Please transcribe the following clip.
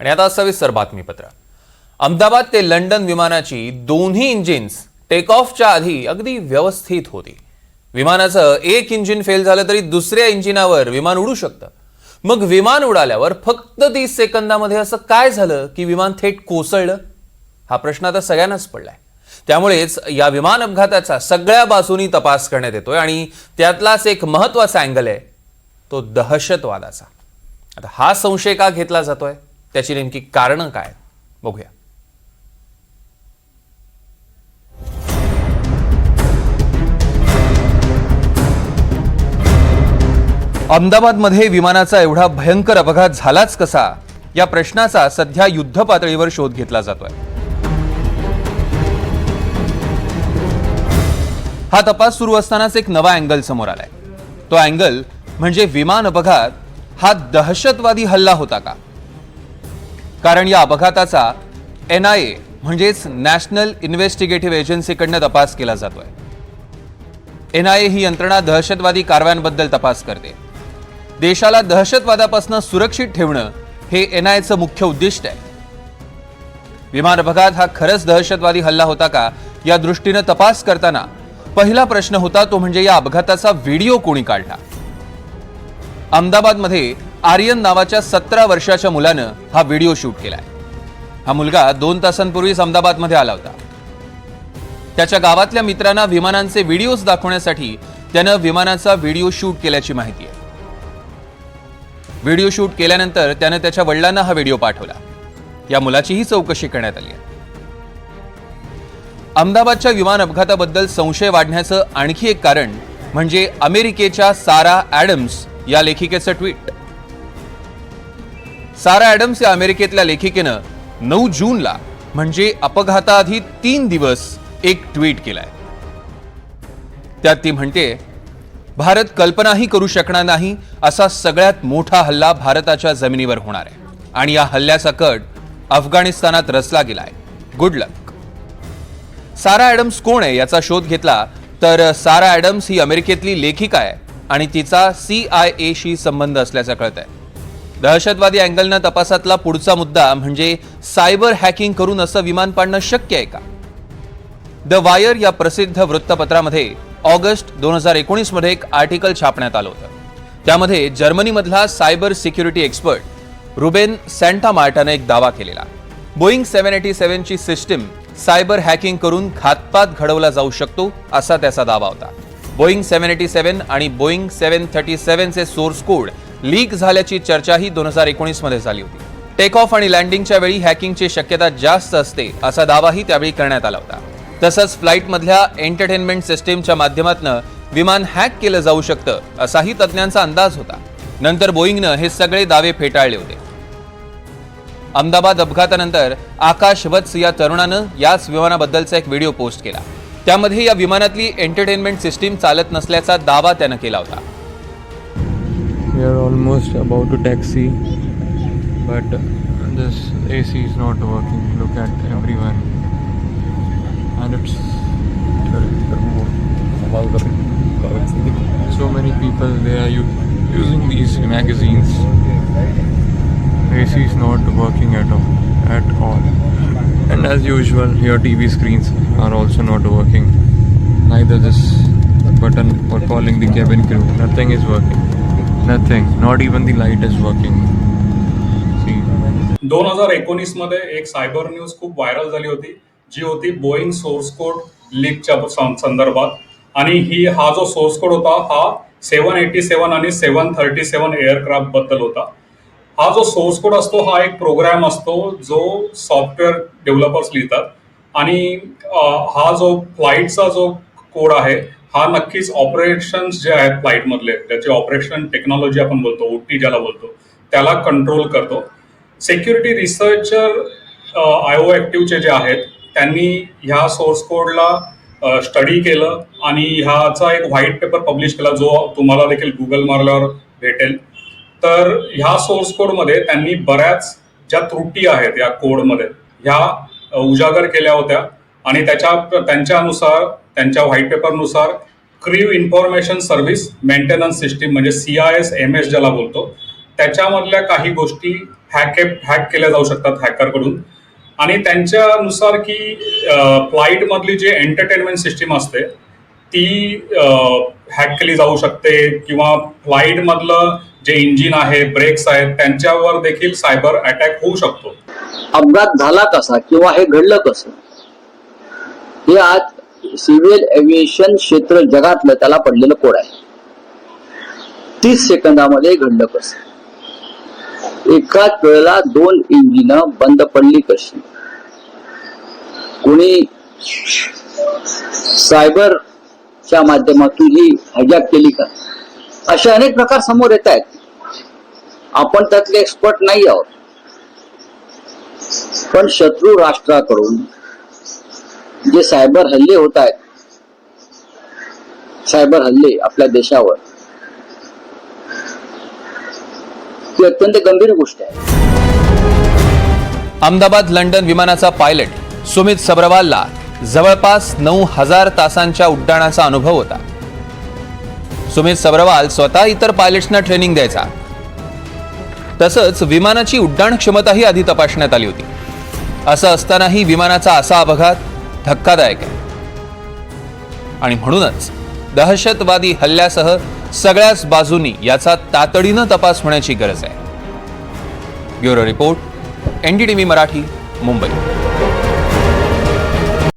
आणि आता सविस्तर बातमीपत्र. अहमदाबाद ते लंडन विमानाची दोन्ही इंजिन्स टेक ऑफच्या आधी अगदी व्यवस्थित होती. विमानाचं एक इंजिन फेल झालं तरी दुसऱ्या इंजिनावर विमान उडू शकतं. मग विमान उडाल्यावर फक्त तीस सेकंदामध्ये असं काय झालं की विमान थेट कोसळलं? हा प्रश्न आता सगळ्यांनाच पडलाय. त्यामुळेच या विमान अपघाताचा सगळ्या बाजूनी तपास करण्यात येतोय आणि त्यातलाच एक महत्त्वाचा अँगल आहे तो दहशतवादाचा. आता हा संशय का घेतला जातोय? त्याची नेमकी कारणं काय? बघूया. अहमदाबादमध्ये विमानाचा एवढा भयंकर अपघात झालाच कसा? या प्रश्नाचा सध्या युद्ध पातळीवर शोध घेतला जातोय. हा तपास सुरू असतानाच एक नवा अँगल समोर आलाय. तो अँगल म्हणजे विमान अपघात हा दहशतवादी हल्ला होता का? कारण या अपघाताचा एन आय ए म्हणजेच नॅशनल इन्व्हेस्टिगेटिव्ह एजन्सीकडनं तपास केला जातोय. एन आय ए ही यंत्रणा दहशतवादी कारवायांबद्दल तपास करते. देशाला दहशतवादापासून सुरक्षित ठेवणं हे एन आय एचं मुख्य उद्दिष्ट आहे. विमान अपघात हा खरंच दहशतवादी हल्ला होता का या दृष्टीनं तपास करताना पहिला प्रश्न होता तो म्हणजे या अपघाताचा व्हिडिओ कोणी काढला? अहमदाबादमध्ये आर्यन नावाच्या सतरा वर्षाच्या मुलानं हा व्हिडिओ शूट केलाय. हा मुलगा दोन तासांपूर्वीच अहमदाबादमध्ये आला होता. त्याच्या गावातल्या मित्रांना विमानांचे व्हिडिओज दाखवण्यासाठी त्यानं विमानाचा व्हिडिओ शूट केल्याची माहिती आहे. व्हिडिओ शूट केल्यानंतर त्यानं त्याच्या वडिलांना हा व्हिडिओ पाठवला. या मुलाचीही चौकशी करण्यात आली आहे. अहमदाबादच्या विमान अपघाताबद्दल संशय वाढण्याचं आणखी एक कारण म्हणजे अमेरिकेच्या सारा ॲडम्स या लेखिकेचं ट्विट. सारा ॲडम्स या अमेरिकेतल्या लेखिकेनं नऊ जूनला म्हणजे अपघाताआधी तीन दिवस एक ट्विट केलाय. त्यात ती म्हणते भारत कल्पनाही करू शकणार नाही असा सगळ्यात मोठा हल्ला भारताच्या जमिनीवर होणार आहे. आणि या हल्ल्याचा कट अफगाणिस्तानात रचला गेलाय. गुड लक सारा ॲडम्स कोण आहे याचा शोध घेतला तर सारा ॲडम्स ही अमेरिकेतली लेखिका आहे आणि तिचा सी आय एशी संबंध असल्याचं कळत आहे दहशतवादी अँगलनं तपासातला पुढचा मुद्दा म्हणजे सायबर हॅकिंग करून असं विमान पाडणं शक्य आहे का? द वायर या प्रसिद्ध वृत्तपत्रामध्ये ऑगस्ट दोन हजार एकोणीसमध्ये एक आर्टिकल छापण्यात आलं होतं. त्यामध्ये जर्मनीमधला cyber security expert Ruben Santa मार्टाने एक दावा केलेला. बोईंग सेव्हन एटी सेव्हनची सिस्टीम सायबर हॅकिंग करून घातपात घडवला जाऊ शकतो असा त्याचा दावा होता. बोईंग सेव्हन एटी सेव्हन आणि बोईंग सेव्हन थर्टी सेव्हनचे सोर्स कोड लीक झाल्याची चर्चाही दोन हजार एकोणीसमध्ये झाली होती. टेक ऑफ आणि लँडिंगच्या वेळी हॅकिंगची शक्यता जास्त असते असा दावाही त्यावेळी करण्यात आला होता. तसंच फ्लाईटमधल्या एंटरटेनमेंट सिस्टीमच्या माध्यमातून विमान हॅक केलं जाऊ शकतं असाही तज्ज्ञांचा अंदाज होता. नंतर बोईंगनं हे सगळे दावे फेटाळले होते. अहमदाबाद अपघातानंतर आकाश वत्स या तरुणानं याच विमानाबद्दलचा एक व्हिडिओ पोस्ट केला. त्यामध्ये या विमानातली एंटरटेनमेंट सिस्टीम चालत नसल्याचा दावा त्यानं केला होता. We are almost about to taxi, but this AC is not working. Look at everyone, and it's so many people they are using these magazines. AC is not working at all, at all, and as usual, your TV screens are also not working. Neither this button for calling the cabin crew. Nothing is working. Nothing not even the light is working दोन हजार एकोणीसमध्ये एक cyber news खूप viral झाली होती जी होती Boeing source code लीकच्या संदर्भात. आणि ही हा जो सोर्स कोड होता हा सेवन एटी सेवन आणि सेवन थर्टी सेवन एअरक्राफ्टबद्दल होता. हा जो सोर्स कोड असतो हा एक प्रोग्राम असतो जो सॉफ्टवेअर डेव्हलपर्स लिहितात. आणि हा जो फ्लाईटचा जो कोड आहे हा नक्कीच ऑपरेशन्स जे आहेत फ्लाईटमधले त्याचे ऑपरेशन टेक्नॉलॉजी आपण बोलतो ओ टी ज्याला बोलतो त्याला कंट्रोल करतो. सेक्युरिटी रिसर्चर आय ओ ॲक्टिव्हचे जे आहेत त्यांनी ह्या सोर्स कोडला स्टडी केलं आणि ह्याचा एक व्हाईट पेपर पब्लिश केला जो तुम्हाला देखील गुगल मारल्यावर भेटेल. तर ह्या सोर्स कोडमध्ये त्यांनी बऱ्याच ज्या त्रुटी आहेत या कोडमध्ये ह्या उजागर केल्या होत्या. आणि त्याच्या त्यांच्यानुसार त्यांच्या white पेपरनुसार crew information service maintenance system म्हणजे C I S M S ज्याला बोलतो त्याच्यामधल्या काही गोष्टी हॅक हॅक केल्या जाऊ शकतात हॅकरकडून आणि त्यांच्यानुसार की फ्लाईट मधली जी एंटरटेनमेंट सिस्टीम असते ती हॅक केली जाऊ शकते किंवा फ्लाईट मधलं जे इंजिन आहे ब्रेक्स आहेत त्यांच्यावर देखील सायबर अटॅक होऊ शकतो. अपघात झाला कसा किंवा हे घडलं कसं? हे आज सिव्हिल एव्हिएशन क्षेत्र जगातलं त्याला पडलेलं कोड आहे. तीस सेकंदामध्ये घडलं कसं एकाच वेळेला दोन इंजिन बंद पडली कशी कोणी सायबरच्या माध्यमातून ही हायजॅक केली का? असे अनेक प्रकार समोर येत आहेत. आपण त्यातले एक्सपर्ट नाही आहोत. पण शत्रू राष्ट्राकडून जे सायबर हल्ले होत आहेत सायबर हल्ले आपल्या देशावर ती अत्यंत गंभीर गोष्ट आहे. अहमदाबाद लंडन विमानाचा पायलट सुमित सबरवालला जवळपास नऊ हजार तासांच्या उड्डाणाचा अनुभव होता. सुमित सबरवाल स्वतः इतर पायलट्सना ट्रेनिंग द्यायचा. तसंच विमानाची उड्डाण क्षमताही आधी तपासण्यात आली होती. असं असतानाही विमानाचा असा अपघात धक्कादायक आहे. आणि म्हणूनच दहशतवादी हल्ल्यासह सगळ्याच बाजूनी याचा तातडीनं तपास होण्याची गरज आहे. Bureau report NDTV Marathi Mumbai.